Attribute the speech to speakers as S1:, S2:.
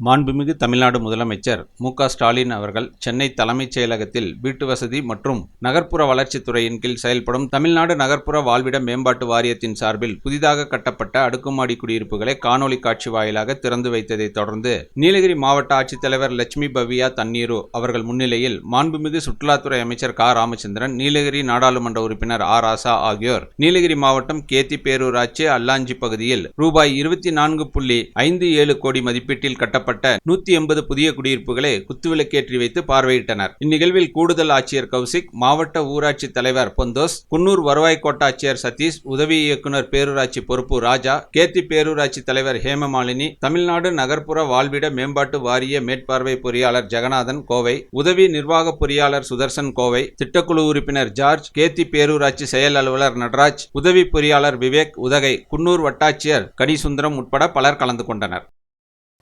S1: மாண்புமிகு தமிழ்நாடு முதலமைச்சர் மு ஸ்டாலின் அவர்கள் சென்னை தலைமைச் செயலகத்தில் வீட்டு வசதி மற்றும் நகர்ப்புற வளர்ச்சித் துறையின் கீழ் செயல்படும் தமிழ்நாடு நகர்ப்புற வாழ்விட மேம்பாட்டு வாரியத்தின் சார்பில் புதிதாக கட்டப்பட்ட அடுக்குமாடி குடியிருப்புகளை காணொலி காட்சி வாயிலாக திறந்து வைத்ததைத் தொடர்ந்து நீலகிரி மாவட்ட ஆட்சித்தலைவர் லட்சுமி பவியா தண்ணீரு அவர்கள் முன்னிலையில் மாண்புமிகு சுற்றுலாத்துறை அமைச்சர் க. ராமச்சந்திரன் நீலகிரி நாடாளுமன்ற உறுப்பினர் ஆர். ராசா ஆகியோர் நீலகிரி மாவட்டம் கேத்தி பேரூராட்சி அல்லாஞ்சி பகுதியில் ரூபாய் இருபத்தி நான்கு புள்ளி ஐந்து ஏழு கோடி மதிப்பீட்டில் கட்டப்பட்ட நூத்தி எண்பது புதிய குடியிருப்புகளை குத்துவிளக்கேற்றி வைத்து பார்வையிட்டனர். இந்நிகழ்வில் கூடுதல் ஆட்சியர் கௌசிக் மாவட்ட ஊராட்சி தலைவர் பொந்தோஸ் குன்னூர் வருவாய் கோட்டாட்சியர் சதீஷ் உதவி இயக்குனர் பேரூராட்சி பொறுப்பு ராஜா கேத்தி பேரூராட்சி தலைவர் ஹேமமாலினி தமிழ்நாடு நகர்ப்புற வாழ்விட மேம்பாட்டு வாரிய மேற்பார்வை பொறியாளர் ஜெகநாதன் கோவை உதவி நிர்வாக பொறியாளர் சுதர்சன் கோவை திட்டக்குழு உறுப்பினர் ஜார்ஜ் கேத்தி பேரூராட்சி செயல் அலுவலர் நடராஜ் உதவி பொறியாளர் விவேக் உதகை குன்னூர் வட்டாட்சியர் கனிசுந்தரம் உட்பட பலர் கலந்து கொண்டனர்.